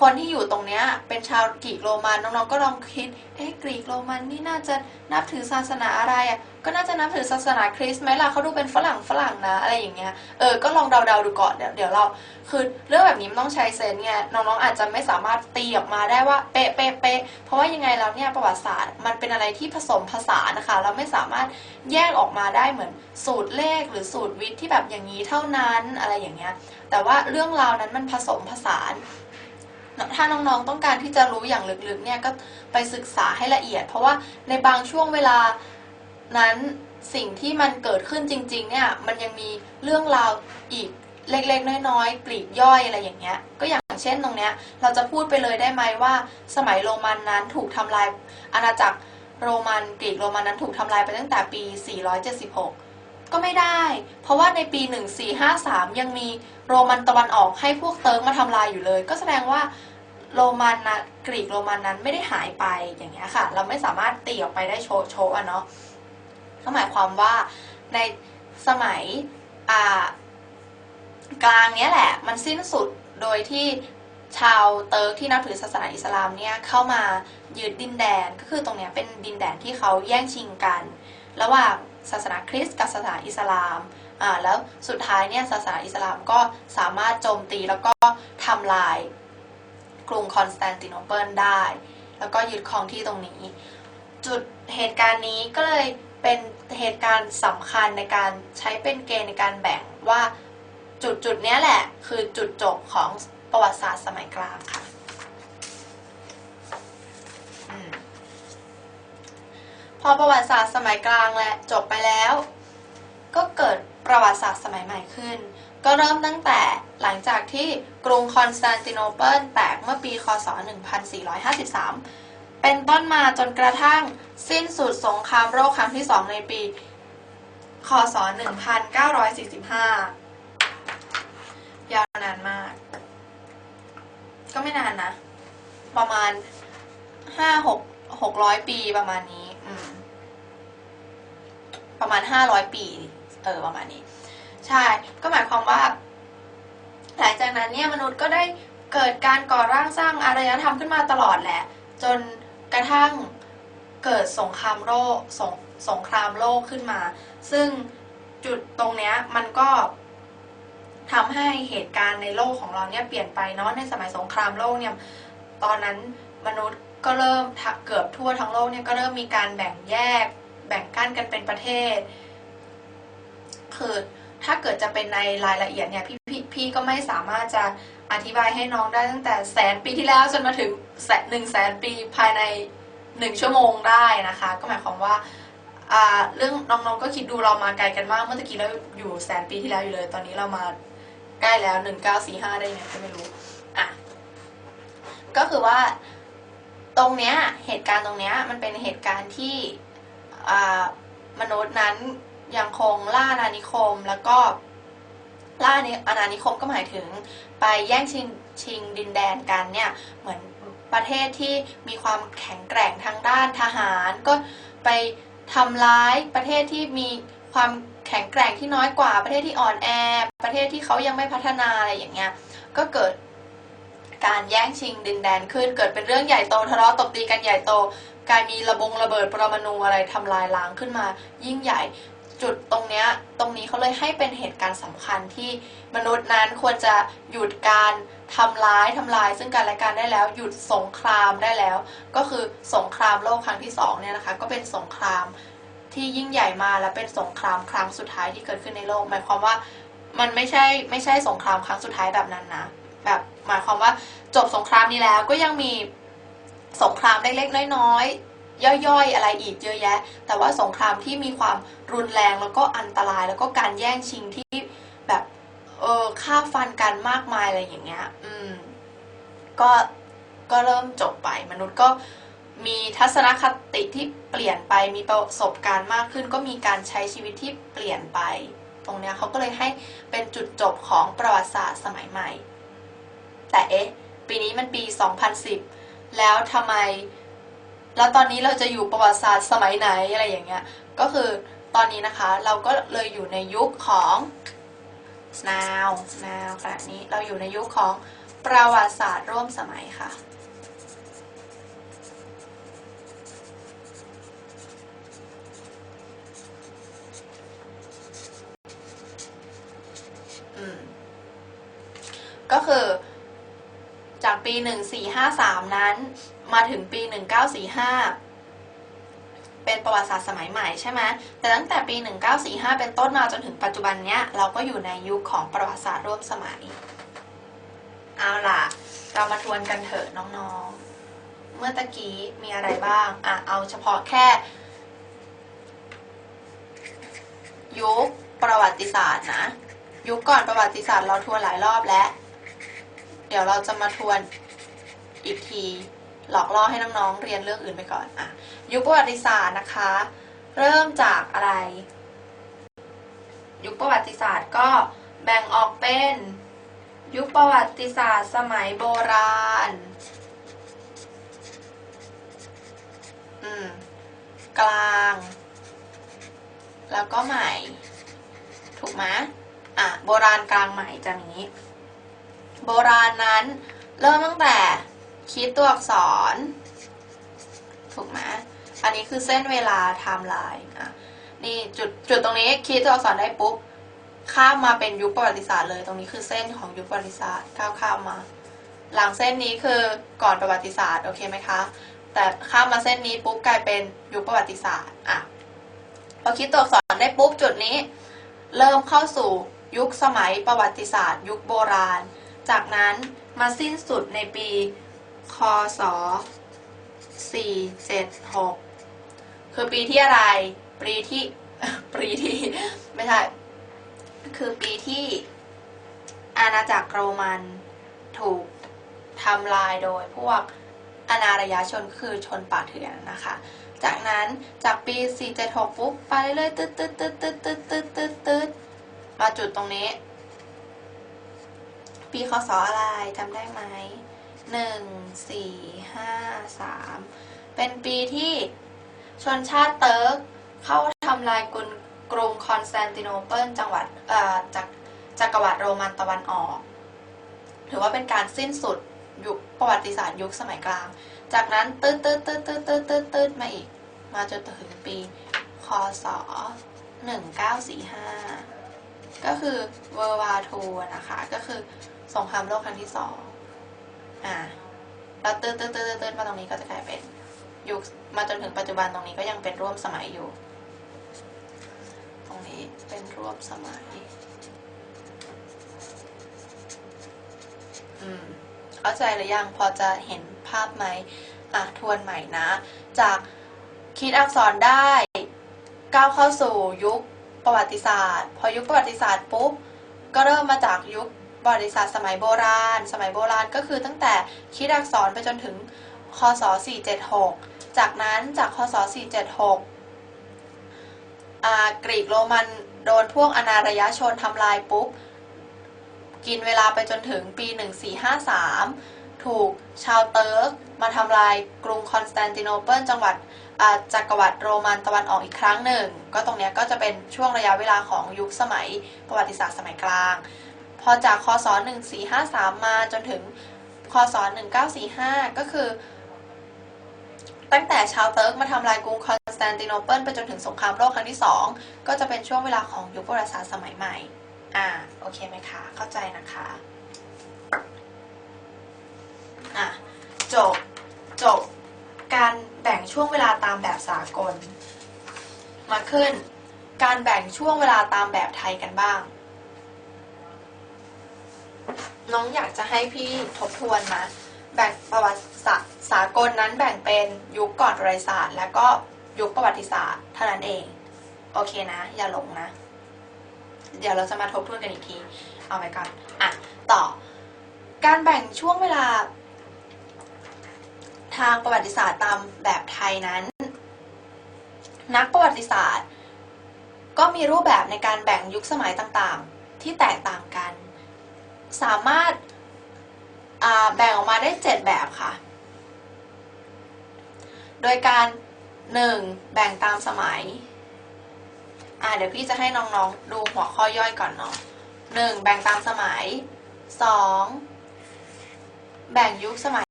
คนที่อยู่ตรงเนี้ยเป็นชาวกรีกโรมันน้องๆก็ลองคิด เอ๊ะกรีกโรมันนี่น่าจะนับถือศาสนาอะไรอะก็น่าจะนับถือศาสนาคริสต์ไหมล่ะเขาดูเป็นฝรั่งฝรั่งนะอะไรอย่างเงี้ยเออก็ลองเดาๆดูก่อนเดี๋ยวเดี๋ยวเรา คือเรื่องแบบนี้มันต้องใช้เซนไงน้องๆอาจจะไม่สามารถตีออกมาได้ว่าเป๊ะเป๊ะเป๊ะเพราะว่ายังไงแล้วเนี่ยประวัติศาสตร์มันเป็นอะไรที่ผสมผสานนะคะ เราไม่สามารถแยกออกมาได้เหมือนสูตรเลขหรือสูตรวิทย์ที่แบบอย่างนี้เท่านั้นอะไรอย่างเงี้ยแต่ว่าเรื่องราวนั้นมันผสมผสาน ถ้าน้องๆต้องการที่จะรู้อย่างลึกๆเนี่ยก็ไปศึกษาให้ละเอียด เพราะว่าในบางช่วงเวลานั้นสิ่งที่มันเกิดขึ้นจริง ๆ เนี่ยมันยังมีเรื่องราวอีกเล็กๆ น้อยๆปลีกย่อยอะไรอย่างเงี้ย ก็อย่างเช่นตรงเนี้ยเราจะพูดไปเลยได้ไหมว่า สมัยโรมันนั้นถูกทำลายอาณาจักรโรมันกรีกโรมันนั้นถูกทำลายไปตั้งแต่ปี 476 ก็ไม่ได้ เพราะว่าในปี 1453 ยังมีโรมันตะวันออกให้พวกเติร์กมาทำลายอยู่เลย ก็แสดงว่าโรมันนะกรีกโรมันนั้นไม่ได้หายไปอย่างเงี้ยค่ะ เราไม่สามารถตีออกไปได้โชว์โชว์อะเนาะก็หมายความว่าในสมัยอ่ากลางเนี้ยแหละ มันสิ้นสุดโดยที่ชาวเติร์กที่นับถือศาสนาอิสลามเนี่ยเข้ามายึดดินแดนก็คือตรงเนี้ยเป็นดินแดนที่เขาแย่งชิงกัน ระหว่าง ศาสนาคริสต์กับศาสนาอิสลามอ่าแล้วสุดท้ายเนี่ยศาสนาอิสลามก็สามารถโจมตีแล้วก็ทำลายกรุงคอนสแตนติโนเปิลได้ แล้วก็ยึดครองที่ตรงนี้ จุดเหตุการณ์นี้ก็เลยเป็นเหตุการณ์สำคัญในการใช้เป็นเกณฑ์ในการแบ่งว่าจุดจุดนี้แหละคือจุดจบของประวัติศาสตร์สมัยกลางค่ะอืม พอประวัติศาสตร์สมัยกลางและจบไปแล้ว ก็เกิดประวัติศาสตร์สมัยใหม่ขึ้น ก็เริ่มตั้งแต่หลังจากที่กรุงคอนสแตนติโนเปิลแตกเมื่อปีคศ 1453 เป็นต้นมาจนกระทั่งสิ้นสุดสงครามโลกครั้งที่สองในปี คศ 1945 ยาวนานมาก ก็ไม่นานนะ ประมาณห้าหกร้อยปีประมาณนี้ ประมาณห้าร้อยปีเออประมาณนี้ ใช่ ก็หมายความว่า หลังจากนั้นเนี่ยมนุษย์ก็ได้เกิดการก่อร่างสร้างอารยธรรมขึ้นมาตลอดแหละ จนกระทั่งเกิดสงครามโลกสงสงครามโลกขึ้นมา ซึ่งจุดตรงเนี้ยมันก็ทำให้เหตุการณ์ในโลกของเราเนี่ยเปลี่ยนไปเนาะในสมัยสงครามโลกเนี่ยตอนนั้นมนุษย์ก็เริ่มเกือบทั่วทั้งโลกเนี่ยก็เริ่มมีการแบ่งแยก แบ่งกั้นกันเป็นประเทศ คือถ้าเกิดจะเป็นในรายละเอียดเนี่ยพี่พี่พี่ก็ไม่สามารถจะอธิบายให้น้องได้ตั้งแต่แสนปีที่แล้วจนมาถึงแสนหนึ่งแสนปีภายในหนึ่งชั่วโมงได้นะคะ ก็หมายความว่าเรื่องน้องๆก็คิดดูเรามาไกลกันมากเมื่อกี้เราอยู่แสนปีที่แล้วอยู่เลย ตอนนี้เรามาใกล้แล้วหนึ่งเก้าสี่ห้าได้ยังไงก็ไม่รู้อะก็คือว่า ตรงเนี้ยเหตุการณ์ตรงเนี้ยมันเป็นเหตุการณ์ที่ มนุษย์นั้นยังคงล่าอาณานิคม แล้วก็ล่าอาณานิคมก็หมายถึงไปแย่งชิงชิงดินแดนกันเนี่ยเหมือนประเทศที่มีความแข็งแกร่งทางด้านทหาร ก็ไปทำร้ายประเทศที่มีความแข็งแกร่งที่น้อยกว่าประเทศที่อ่อนแอ ประเทศที่เขายังไม่พัฒนาอะไรอย่างเงี้ยก็เกิดการแย่งชิงดินแดนขึ้น เกิดเป็นเรื่องใหญ่โตทะเลาะตบตีกันใหญ่โต การมีระบงระเบิดปรมาณูอะไรทำลายล้างขึ้นมา ยิ่งใหญ่จุดตรงเนี้ยตรงนี้เขาเลยให้เป็นเหตุการณ์สำคัญที่มนุษย์นั้นควรจะหยุดการทำร้ายทำลายซึ่งกันและกันได้แล้ว หยุดสงครามได้แล้ว ก็คือสงครามโลกครั้งที่สองเนี่ยนะคะ ก็เป็นสงครามที่ยิ่งใหญ่มาและเป็นสงครามครั้งสุดท้ายที่เกิดขึ้นในโลก หมายความว่ามันไม่ใช่ไม่ใช่สงครามครั้งสุดท้ายแบบนั้นนะแบบหมายความว่าจบสงครามนี้แล้วก็ยังมี สงครามเล็กๆน้อยๆย่อยๆ อะไรอีกเยอะแยะ แต่ว่าสงครามที่มีความรุนแรงแล้วก็อันตรายแล้วก็การแย่งชิงที่แบบเออฆ่าฟันกันมากมายอะไรอย่างเงี้ย อืม ก็ก็เริ่มจบไปมนุษย์ก็มีทัศนคติที่เปลี่ยนไปมีประสบการณ์มากขึ้น ก็มีการใช้ชีวิตที่เปลี่ยนไป ตรงเนี้ยเขาก็เลยให้เป็นจุดจบของประวัติศาสตร์สมัยใหม่ แต่เอ๊ะ ปีนี้มันปี 2010 แล้วทำไม แล้วตอนนี้เราจะอยู่ประวัติศาสตร์สมัยไหนอะไรอย่างเงี้ย ก็คือตอนนี้นะคะเราก็เลยอยู่ในยุคของ now now ขณะนี้เราอยู่ในยุคของประวัติศาสตร์ร่วมสมัยค่ะอืมก็คือ จากปี 1453 นั้น มาถึงปี 1945 เป็นประวัติศาสตร์สมัยใหม่ใช่ไหมแต่ตั้งแต่ปี 1945 เป็นต้นมาจนถึงปัจจุบันเนี้ยเราก็อยู่ในยุคของประวัติศาสตร์ร่วมสมัย เอาล่ะ เรามาทวนกันเถอะน้องๆ เมื่อตะกี้มีอะไรบ้างอะเอาเฉพาะแค่ ยุคประวัติศาสตร์นะ ยุคก่อนประวัติศาสตร์เราทวนหลายรอบแล้ว เดี๋ยวเราจะมาทวนอีกที หลอกล่อให้น้องๆเรียนเรื่องอื่นไปก่อนอะยุคประวัติศาสตร์นะคะ เริ่มจากอะไร ยุคประวัติศาสตร์ก็แบ่งออกเป็น ยุคประวัติศาสตร์สมัยโบราณอืมกลาง แล้วก็ใหม่ ถูกไหมอะโบราณกลางใหม่จะอย่างนี้ โบราณนั้น เริ่มตั้งแต่คิดตัวอักษร ถูกไหมอันนี้คือเส้นเวลาไทม์ไลน์อะนี่จุดจุดตรงนี้คิดตัวอักษรได้ปุ๊บข้ามมาเป็นยุคประวัติศาสตร์เลย ตรงนี้คือเส้นของยุคประวัติศาสตร์ก้าวข้ามมา หลังเส้นนี้คือก่อนประวัติศาสตร์โอเคไหมคะ แต่ข้ามมาเส้นนี้ปุ๊บกลายเป็นยุคประวัติศาสตร์อะพอคิดตัวอักษรได้ปุ๊บจุดนี้ เริ่มเข้าสู่ยุคสมัยประวัติศาสตร์ ยุคโบราณ จากนั้นมาสิ้นสุดในปี คศ 476 คือปีที่อะไร ปีที่ ปีที่ ไม่ใช่ คือปีที่อาณาจักรโรมันถูกทำลายโดยพวกอนาระยาชนคือชนป่าเถื่อนนะคะ จากนั้นจากปี 476 ปุ๊บไปเรื่อยๆตึ๊ดตึ๊ดตึ๊ดตึ๊ดตึ๊ดตึ๊ดมาจุดตรงนี้ ปีคศอะไรจำได้ไหมหนึ่งสี่ห้าสามเป็นปีที่ชนชาติเติร์กเข้าทำลายกรุงกรุงคอนสแตนติโนเปิลจังหวัดอ่อจากจักรวรรดิโรมันตะวันออก ถือว่าเป็นการสิ้นสุดยุคประวัติศาสตร์ยุคสมัยกลาง จากนั้นตืดตืดตืดตืดตืดตืดตืดมาอีก มาจนถึงปี คศ 1945 ก็คือเวอร์วาทูนะคะ ก็คือสงครามโลกครั้งที่สองอ่าแล้วตื้อตื้อตื้อตื้อมาตรงนี้ก็จะกลายเป็นยุคมาจนถึงปัจจุบันตรงนี้ก็ยังเป็นร่วมสมัยอยู่ ตรงนี้เป็นร่วมสมัย อืมเข้าใจหรือยังพอจะเห็นภาพไหมอะทวนใหม่นะ จากคิดอักษรได้ก้าวเข้าสู่ยุค ประวัติศาสตร์ พอยุคประวัติศาสตร์ปุ๊บก็เริ่มมาจากยุคประวัติศาสตร์สมัยโบราณ สมัยโบราณก็คือตั้งแต่คิดอักษรไปจนถึงคศ476 จากนั้นจากคศ476กรีกโรมันโดนพวกอนาระยชนทำลายปุ๊บกินเวลาไปจนถึงปี 1453 ถูกชาวเติร์กมาทำลายกรุงคอนสแตนติโนเปิลจังหวัดจักรวรรดิโรมันตะวันออกอีกครั้งหนึ่ง ก็ตรงนี้ก็จะเป็นช่วงระยะเวลาของยุคสมัยประวัติศาสตร์สมัยกลาง พอจากคศ 1453 มาจนถึงคศ 1945 ก็คือ ตั้งแต่ชาวเติร์กมาทำลายกรุงคอนสแตนติโนเปิลไปจนถึงสงครามโลกครั้งที่ 2 ก็จะเป็นช่วงเวลาของยุคประวัติศาสตร์สมัยใหม่ อ่า โอเคไหมคะ เข้าใจนะคะ อะจบจบการแบ่งช่วงเวลาตามแบบสากล มาขึ้น การแบ่งช่วงเวลาตามแบบไทยกันบ้าง น้องอยากจะให้พี่ทบทวนมาแบ่งประวัติศาสตร์สากลนั้นแบ่งเป็นยุคก่อนประวัติศาสตร์ แล้วก็ยุคประวัติศาสตร์เท่านั้นเอง โอเคนะ อย่าหลงนะ เดี๋ยวเราจะมาทบทวนกันอีกที เอาไปก่อนอะต่อ การแบ่งช่วงเวลา ทางประวัติศาสตร์ตามแบบไทยนั้น นักประวัติศาสตร์ ก็มีรูปแบบในการแบ่งยุคสมัยต่างๆ ที่แตกต่างกัน สามารถแบ่งออกมาได้ 7 แบบค่ะ โดยการ 1. แบ่งตามสมัย อ่าเดี๋ยวพี่จะให้น้องๆ ดูหัวข้อย่อยก่อนเนาะหนึ่งแบ่งตามสมัย 2. แบ่งยุคสมัย